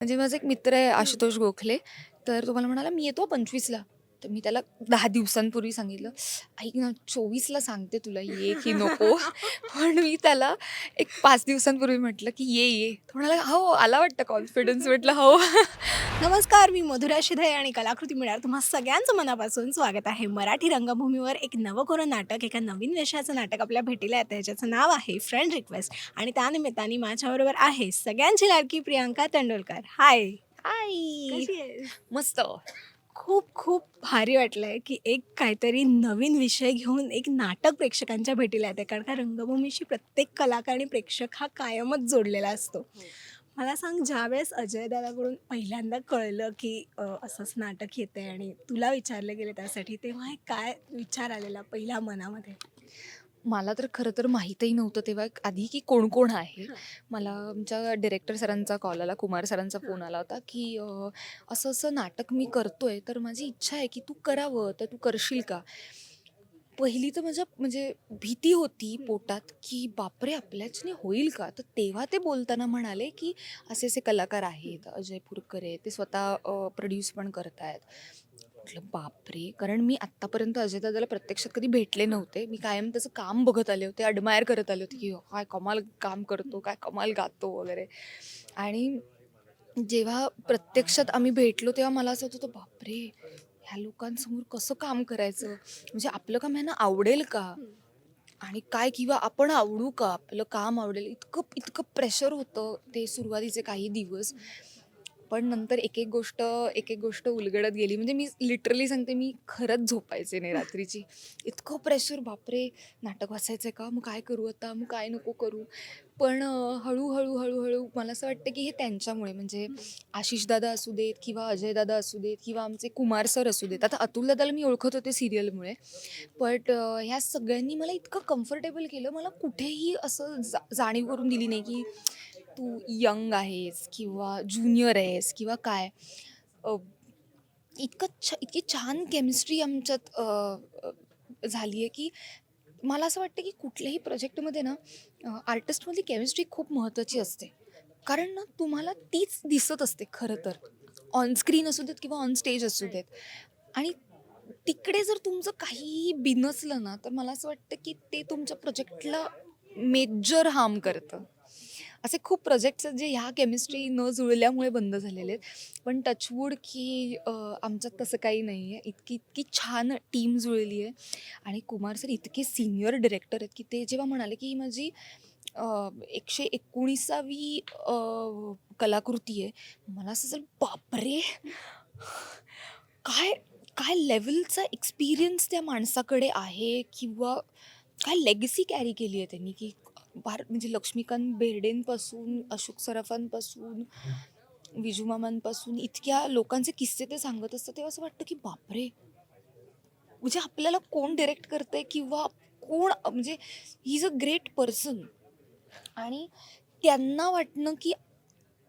म्हणजे माझा एक मित्र आहे आशुतोष गोखले. तर तो मला म्हणाला मी येतो पंचवीसला. तर मी त्याला दहा दिवसांपूर्वी सांगितलं ऐक ना चोवीसला सांगते तुला ये की नको. पण मी त्याला एक पाच दिवसांपूर्वी म्हटलं की ये ये. म्हणाला हो आला वाटतं कॉन्फिडन्स म्हटलं हो. नमस्कार मी मधुरा शिधे आणि कलाकृती मिळणार तुम्हा सगळ्यांचं मनापासून स्वागत आहे. मराठी रंगभूमीवर एक नवकोरं नाटक एका नवीन विषयाचं नाटक आपल्या भेटीला येतं. ज्याचं नाव आहे फ्रेंड रिक्वेस्ट आणि त्यानिमित्ताने माझ्याबरोबर आहे सगळ्यांची लाडकी प्रियांका तेंडुलकर. हाय आई मस्त. खूप खूप भारी वाटलंय की एक काहीतरी नवीन विषय घेऊन एक नाटक प्रेक्षकांच्या भेटीला येते. कारण का रंगभूमीशी प्रत्येक कलाकार आणि प्रेक्षक हा कायमच जोडलेला असतो. मला सांग ज्यावेळेस अजय दादाकडून पहिल्यांदा कळलं की असंच नाटक येतंय आणि तुला विचारलं गेलं त्यासाठी तेव्हा एक काय विचार आलेला पहिल्या मनामध्ये? मला तर खरं तर माहीतही नव्हतं तेव्हा आधी की कोण कोण आहे. मला आमच्या डिरेक्टर सरांचा कॉल आला कुमार सरांचा फोन आला होता की असं असं नाटक मी करतोय तर माझी इच्छा आहे की तू करावं तर तू करशील का? पहिली तर माझ्या म्हणजे भीती होती पोटात की बापरे आपल्याच्याने होईल का? तर तेव्हा ते बोलताना म्हणाले की असे असे कलाकार आहेत अजय पुरकर आहे ते स्वतः प्रोड्यूस पण करतायत. म्हटलं बापरे! कारण मी आत्तापर्यंत अजय दादाला प्रत्यक्षात कधी भेटले नव्हते. मी कायम त्याचं काम बघत आले होते अडमायर करत आले होते की काय कमाल काम करतो काय कमाल गातो वगैरे. आणि जेव्हा प्रत्यक्षात आम्ही भेटलो तेव्हा मला असं होतं होतं बापरे! ह्या लोकांसमोर कसं काम करायचं? म्हणजे आपलं काम ह्यांना आवडेल का? आणि काय किंवा आपण आवडू का? आपलं काम आवडेल. इतकं इतकं प्रेशर होतं ते सुरुवातीचे काही दिवस. पण नंतर एक एक गोष्ट एक एक गोष्ट उलगडत गेली. म्हणजे मी लिटरली सांगते मी खरंच झोपायचे नाही रात्रीची. इतकं प्रेशर बापरे! नाटक वाचायचं आहे का? मग काय करू आता? मग काय नको करू? पण हळूहळू हळूहळू मला असं वाटतं की हे त्यांच्यामुळे. म्हणजे आशिषदादा असू देत किंवा अजय दादा असू देत किंवा आमचे कुमार सर असू देत. आता अतुल दादाला मी ओळखत होते सिरियलमुळे बट ह्या सगळ्यांनी मला इतकं कम्फर्टेबल केलं. मला कुठेही असं जा जाणीव करून दिली नाही की तू यंग आहेस किंवा ज्युनियर आहेस किंवा काय? इतकं छ इतकी छान केमिस्ट्री आमच्यात झाली आहे की मला असं वाटतं की कुठल्याही प्रोजेक्टमध्ये ना आर्टिस्टमधली केमिस्ट्री खूप महत्त्वाची असते. कारण ना तुम्हाला तीच दिसत असते खरं तर. ऑनस्क्रीन असू देत किंवा ऑन स्टेज असू देत. आणि तिकडे जर तुमचं काहीही बिनसलं ना तर मला असं वाटतं की ते तुमच्या प्रोजेक्टला मेजर हार्म करतं. असे खूप प्रोजेक्ट्स आहेत जे ह्या केमिस्ट्री न जुळल्यामुळे बंद झालेले आहेत. पण टचवूड की आमच्यात तसं काही नाही आहे. इतकी इतकी छान टीम जुळली आहे. आणि कुमार सर इतके सिनियर डिरेक्टर आहेत की ते जेव्हा म्हणाले की ही माझी एकशे एकोणीसावी कलाकृती आहे मला असं झालं बापरे! काय काय लेवलचा एक्सपिरियन्स त्या माणसाकडे आहे? किंवा काय लेगसी कॅरी केली आहे त्यांनी? की भार म्हणजे लक्ष्मीकांत बेर्डेंपासून अशोक सराफांपासून विजू मामांपासून इतक्या लोकांचे किस्से ते सांगत असतात तेव्हा असं वाटतं की बापरे! म्हणजे आपल्याला कोण डिरेक्ट करतंय किंवा कोण म्हणजे he is a great person. आणि त्यांना वाटणं की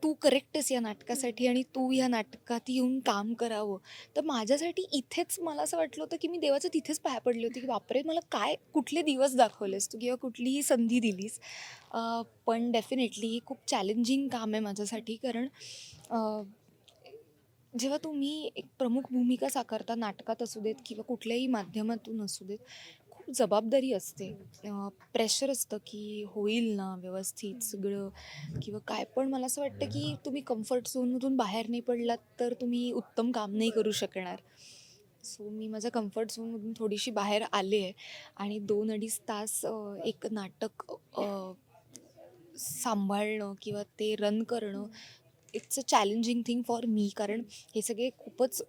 तू करेक्टच या नाटकासाठी आणि तू या नाटकात येऊन काम करावं. तर माझ्यासाठी इथेच मला असं वाटलं होतं की मी देवाचं तिथेच पाया पडले होते की बापरे मला काय कुठले दिवस दाखवलेस तू किंवा कुठलीही संधी दिलीस. पण डेफिनेटली खूप चॅलेंजिंग काम आहे माझ्यासाठी कारण जेव्हा तुम्ही एक प्रमुख भूमिका साकारता नाटकात असू देत किंवा कुठल्याही माध्यमातून असू देत खूप जबाबदारी असते. प्रेशर असतं की होईल ना व्यवस्थित सगळं किंवा काय? पण मला असं वाटतं की तुम्ही कम्फर्ट झोनमधून बाहेर नाही पडलात तर तुम्ही उत्तम काम नाही करू शकणार. सो मी माझ्या कम्फर्ट झोनमधून थोडीशी बाहेर आले आहे आणि दोन अडीच तास एक नाटक सांभाळणं किंवा ते रन करणं it's a challenging thing for me कारण हे सगळे खूपच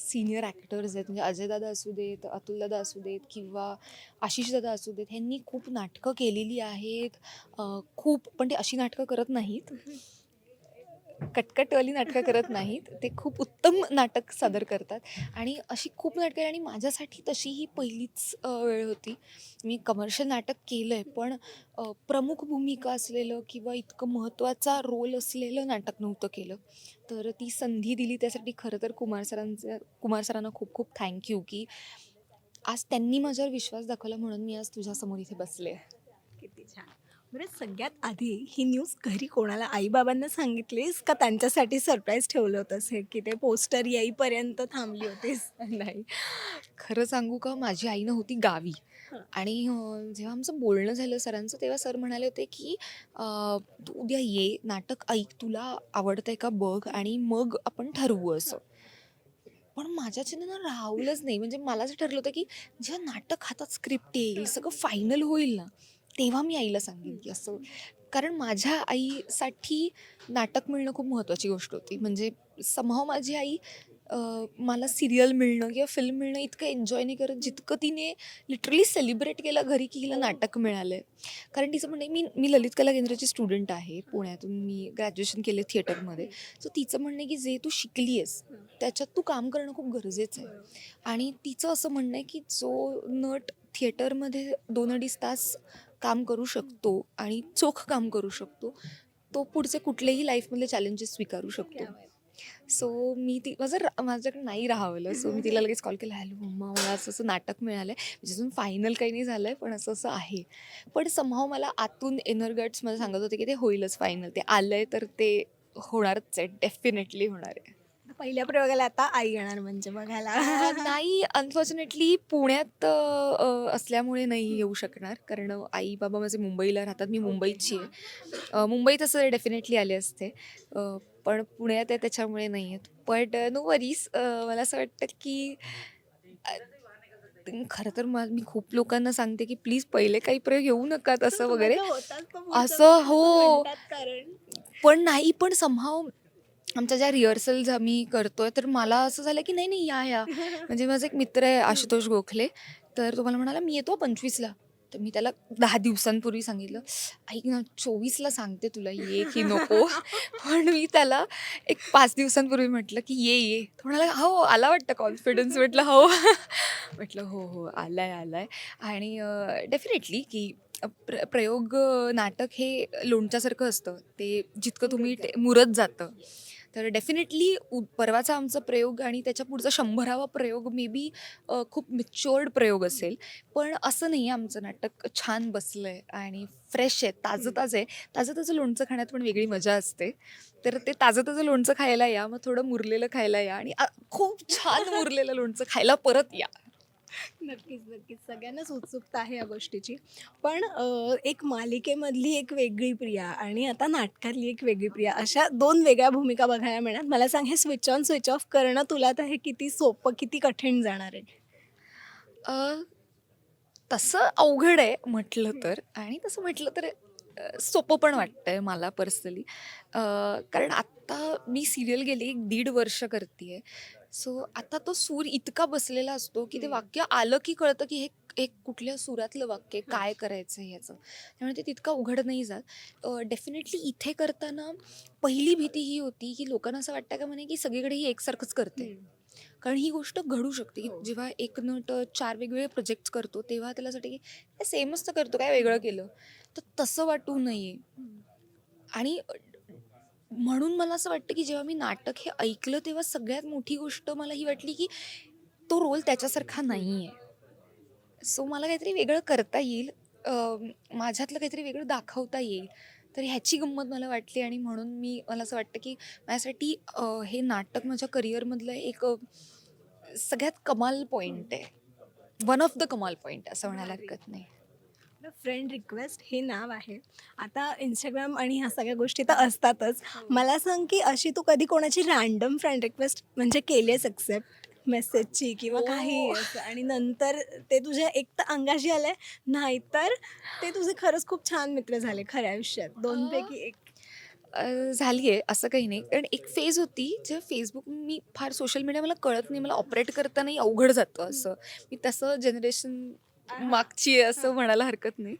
सिनियर ॲक्टर्स आहेत. म्हणजे अजयदादा असू देत अतुलदादा असू देत किंवा आशिषदादा असू देत ह्यांनी खूप नाटकं केलेली आहेत. खूप पण ते अशी नाटकं करत नाहीत. कटकटवाली नाटकं करत नाहीत. ते खूप उत्तम नाटक सादर करतात. आणि अशी खूप नाटकं आणि माझ्यासाठी तशी ही पहिलीच वेळ होती. मी कमर्शियल नाटक केलं आहे पण प्रमुख भूमिका असलेलं किंवा इतकं महत्त्वाचा रोल असलेलं नाटक नव्हतं केलं. तर ती संधी दिली त्यासाठी खरं तर कुमार सरांचं कुमार सरांना खूप खूप थँक्यू की आज त्यांनी माझ्यावर विश्वास दाखवला म्हणून मी आज तुझ्यासमोर इथे बसले किती छान. बरं सगळ्यात आधी ही न्यूज घरी कोणाला आईबाबांना सांगितलीस का त्यांच्यासाठी सरप्राईज ठेवलं होतंस हे की ते पोस्टर येईपर्यंत थांबली होतीस? नाही. खरं सांगू का माझी आई ना होती गावी. आणि जेव्हा आमचं बोलणं झालं सरांचं तेव्हा सर म्हणाले होते की तू उद्या ये नाटक ऐक तुला आवडतंय का बघ आणि मग आपण ठरवू असं. पण माझ्याच्यानं ना राहवलंच नाही. म्हणजे मला असं ठरलं होतं की जेव्हा नाटक हातात स्क्रिप्ट येईल सगळं फायनल होईल ना तेव्हा मी आईला सांगेन की असं कारण माझ्या आईसाठी नाटक मिळणं खूप महत्त्वाची गोष्ट होती. म्हणजे समहाव माझी आई मला सिरियल मिळणं किंवा फिल्म मिळणं इतकं एन्जॉय नाही करत जितकं तिने लिटरली सेलिब्रेट केलं घरी की हिला नाटक मिळालं आहे कारण तिचं म्हणणं आहे, मी मी ललित कला केंद्राची स्टुडंट आहे. पुण्यातून मी ग्रॅज्युएशन केले थिएटरमध्ये सो तिचं म्हणणं आहे की जे तू शिकली आहेस त्याच्यात तू काम करणं खूप गरजेचं आहे. आणि तिचं असं म्हणणं आहे की जो नट थिएटरमध्ये दोन अडीच तास काम करू शकतो आणि चोख काम करू शकतो तो पुढचे कुठलेही लाईफमधले चॅलेंजेस स्वीकारू शकतो. सो मी ती माझं माझ्याकडे नाही राहावलं. सो मी तिला लगेच कॉल केला हॅलो मम्मा मला असं असं नाटक मिळालं आहे म्हणजे अजून फायनल काही नाही झालं आहे पण असं असं आहे. पण समहाव मला आतून एनर गट्स मला सांगत होते की ते होईलच फायनल ते आलं आहे तर ते होणारच आहे. डेफिनेटली होणार आहे. पहिल्या प्रयोगाला आता आई येणार म्हणजे बघायला. नाही अनफॉर्च्युनेटली पुण्यात अं, असल्यामुळे नाही येऊ शकणार. कारण आई बाबा माझे मुंबईला राहतात. मी मुंबईची आहे. अं, मुंबईत असं डेफिनेटली आले असते. अं, पण पुण्यात आहे त्याच्यामुळे नाही आहेत बट नो वरीज मला असं वाटतं की अं, खरं तर मा- मी खूप लोकांना सांगते की प्लीज पहिले काही प्रयोग येऊ नका तसं वगैरे. असं हो. कारण. पण नाही पण समहाव आमच्या ज्या रिहर्सल्स आम्ही करतोय तर मला असं झालं की नाही नाही या या. म्हणजे माझा एक मित्र आहे आशुतोष गोखले. तर तो मला म्हणाला मी येतो पंचवीसला. तर मी त्याला दहा दिवसांपूर्वी सांगितलं ऐक ना चोवीसला सांगते तुला ये की नको. पण मी त्याला एक पाच दिवसांपूर्वी म्हटलं की ये ये. तो म्हणाला हो आला वाटतं कॉन्फिडन्स म्हटलं हो. म्हटलं हो हो आलाय आलाय. आणि डेफिनेटली की प्र प्रयोग नाटक हे लोणच्यासारखं असतं. ते जितकं तुम्ही मुरत जातं. तर डेफिनेटली परवाचा आमचा प्रयोग आणि त्याच्या पुढचा शंभरावा प्रयोग मे बी खूप मिच्युअर्ड प्रयोग असेल. पण असं नाही आहे आमचं नाटक छान बसलं आहे आणि फ्रेश आहे ताजं ताजं आहे. ताजं ताजं लोणचं खाण्यात पण वेगळी मजा असते. तर ते ताजं ताजं लोणचं खायला या मग थोडं मुरलेलं खायला या आणि खूप छान मुरलेलं लोणचं खायला परत या. नक्कीच नक्कीच. सगळ्यांनाच उत्सुकता आहे या गोष्टीची. पण अ, एक मालिकेमधली एक वेगळी प्रिया आणि आता नाटकातली एक वेगळी प्रिया अशा दोन वेगळ्या भूमिका बघायला मिळणार. मला सांग हे स्विच ऑन स्विच ऑफ करणं तुला तर हे किती सोपं किती कठीण जाणार आहे? अ, तसं अवघड आहे म्हटलं तर आणि तसं म्हटलं तर अ, सोपं पण वाटतंय मला पर्सनली कारण आत्ता मी सिरियल गेली एक दीड वर्ष करते सो आता तो सूर इतका बसलेला असतो की ते. वाक्य आलं की कळतं की हे एक कुठल्या सुरातलं वाक्य काय करायचं आहे याचं त्यामुळे ते तितकं अवघड नाही जात. डेफिनेटली इथे करताना पहिली भीती ही होती की लोकांना असं वाटतं का म्हणे की सगळीकडे ही एकसारखंच करते. कारण ही गोष्ट घडू शकते. की हो. जेव्हा एक नट चार वेगवेगळे प्रोजेक्ट्स करतो तेव्हा त्याला असं वाटतं की सेमच तर करतो काय वेगळं केलं? तर तसं वाटू नये. आणि म्हणून मला असं वाटतं की जेव्हा मी नाटक हे ऐकलं तेव्हा सगळ्यात मोठी गोष्ट मला ही वाटली की तो रोल त्याच्यासारखा नाही आहे सो मला काहीतरी वेगळं करता येईल. माझ्यातलं काहीतरी वेगळं दाखवता येईल. तर ह्याची गंमत मला वाटली आणि म्हणून मी मला असं वाटतं की माझ्यासाठी हे नाटक माझ्या करिअरमधलं एक सगळ्यात कमाल पॉईंट आहे. वन ऑफ द कमाल पॉईंट असं म्हणायला हरकत नाही. फ्रेंड रिक्वेस्ट हे नाव आहे. आता इंस्टाग्राम आणि ह्या सगळ्या गोष्टी तर असतातच. मला सांग की अशी तू कधी कोणाची रॅन्डम फ्रेंड रिक्वेस्ट म्हणजे केलीस एक्सेप्ट मेसेजची किंवा हो. काही असं आणि नंतर ते तुझ्या एक तर अंगाशी आलंय नाहीतर ते तुझे खरंच खूप छान मित्र झाले खऱ्या आयुष्यात. दोनपैकी एक. झाली आहे असं काही नाही. कारण एक फेज होती जेव्हा फेसबुक मी फार सोशल मीडिया मला कळत नाही मला ऑपरेट करतानाही अवघड जातं असं. मी तसं जनरेशन मागची आहे असं म्हणायला हरकत नाही.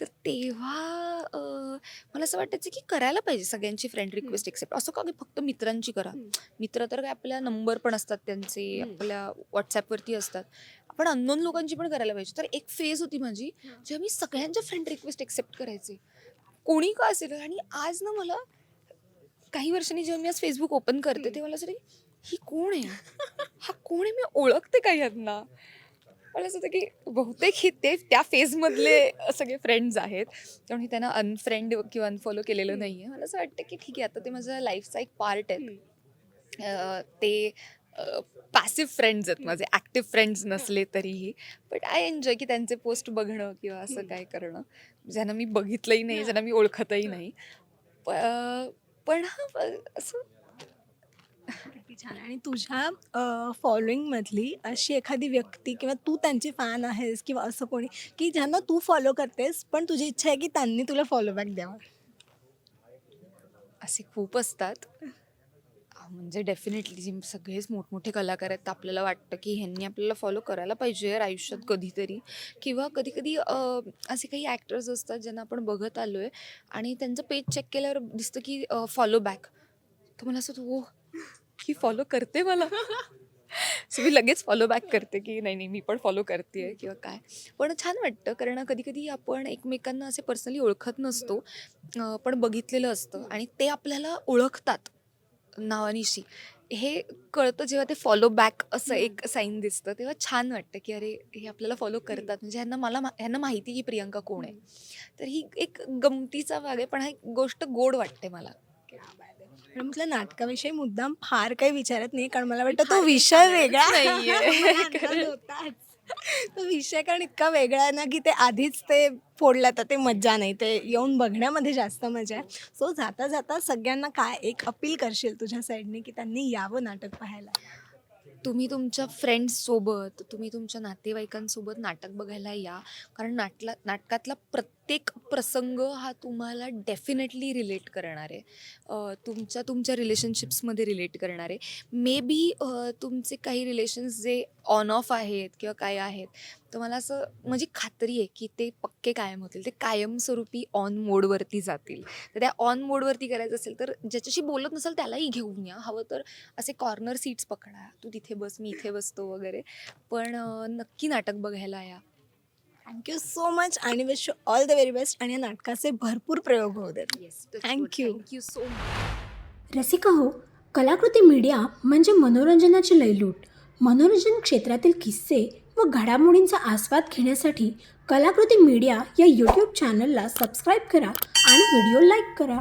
तर तेव्हा अं, मला असं वाटायचं की करायला पाहिजे सगळ्यांची फ्रेंड रिक्वेस्ट एक्सेप्ट असं का की फक्त मित्रांची करा. हम्म. मित्र तर काय आपल्या नंबर पण असतात त्यांचे हम्म. आपल्या व्हॉट्सॲपवरती असतात. आपण अननोन लोकांची पण करायला पाहिजे. तर एक फेज होती माझी. जेव्हा मी सगळ्यांच्या फ्रेंड रिक्वेस्ट एक्सेप्ट करायचे. कोणी का असेल? आणि आज ना मला काही वर्षांनी जेव्हा मी आज फेसबुक ओपन करते हम्म. तेव्हा मला असं वाटतं, ही कोण आहे? हा कोण आहे? मी ओळखते का यांना मला असं होतं की बहुतेक हे ते त्या फेजमधले सगळे फ्रेंड्स आहेत. त्यामुळे त्यांना अनफ्रेंड किंवा अनफॉलो केलेलं नाही आहे मला असं वाटतं की ठीक आहे आता ते माझ्या लाईफचा एक पार्ट आहे ते पॅसिव्ह फ्रेंड्स आहेत माझे. ॲक्टिव्ह फ्रेंड्स नसले तरीही. बट आय एन्जॉय की त्यांचे पोस्ट बघणं किंवा असं काय करणं. ज्यांना मी बघितलंही नाही ज्यांना मी ओळखतही नाही. प- पण हा असं किती छान. आणि तुझ्या फॉलोईंगमधली अशी एखादी व्यक्ती किंवा तू त्यांची फॅन आहेस किंवा असं कोणी की ज्यांना तू फॉलो करतेस पण तुझी इच्छा आहे की त्यांनी तुला फॉलोबॅक द्यावा? असे खूप असतात. म्हणजे डेफिनेटली जे सगळेच मोठमोठे कलाकार आहेत तर आपल्याला वाटतं की ह्यांनी आपल्याला फॉलो करायला पाहिजे यार आयुष्यात कधीतरी. किंवा कधी कधी असे काही ॲक्टर्स असतात ज्यांना आपण बघत आलो आहे आणि त्यांचं पेज चेक केल्यावर दिसतं की फॉलो बॅक तर मला असं हो ही फॉलो करते मला? सो मी लगेच फॉलो बॅक करते की नाही नाही मी पण फॉलो करते किंवा काय. पण छान वाटतं कारण कधी कधी आपण एकमेकांना असे पर्सनली ओळखत नसतो पण बघितलेलं असतं आणि ते आपल्याला ओळखतात नावानिशी. हे कळतं जेव्हा ते फॉलो बॅक असं एक साईन दिसतं तेव्हा छान वाटतं की अरे हे आपल्याला फॉलो करतात. म्हणजे ह्यांना मला ह्यांना माहिती की प्रियंका कोण आहे. तर ही एक गमतीचा भाग आहे पण हा एक गोष्ट गोड वाटते मला. म्हटलं नाटकाविषयी मुद्दाम फार काही विचारत नाही कारण मला वाटतं तो विषय वेगळा नाहीये. तो विषय कारण इतका वेगळा आहे ना की ते आधीच ते फोडलं तर ते मज्जा नाही ते येऊन बघण्यामध्ये जास्त मजा आहे. सो जाता जाता सगळ्यांना काय एक अपील करशील तुझ्या साईडने की त्यांनी यावं नाटक पाहायला? तुम्ही तुमच्या फ्रेंड्ससोबत तुम्ही तुमच्या नातेवाईकांसोबत नाटक बघायला या. कारण नाटला नाटकातला प्रत्येक प्रसंग हा तुम्हाला डेफिनेटली रिलेट करणार आहे. तुमच्या तुमच्या रिलेशनशिप्समध्ये रिलेट करणार आहे. मे बी तुमचे काही रिलेशन्स जे ऑन ऑफ आहेत किंवा काय आहेत तर मला असं म्हणजे खात्री आहे की ते पक्के कायम होतील. ते कायमस्वरूपी ऑन मोडवरती जातील. तर त्या ऑन मोडवरती करायचं असेल तर ज्याच्याशी बोलत नसेल त्यालाही घेऊन या. हवं तर असे कॉर्नर सीट्स पकडा. तू तिथे बस मी इथे बसतो वगैरे. पण नक्की नाटक बघायला या. थँक्यू सो मच आणि wish you all the very best आणि या नाटकाचे भरपूर प्रयोग होऊ देत you. Thank you so much Rasika हो कलाकृती मीडिया म्हणजे मनोरंजनाची लयलूट. मनोरंजन क्षेत्रातील किस्से व घडामोडींचा आस्वाद घेण्यासाठी कलाकृती मीडिया या यूट्यूब चॅनलला सबस्क्राईब करा आणि व्हिडिओ लाईक करा.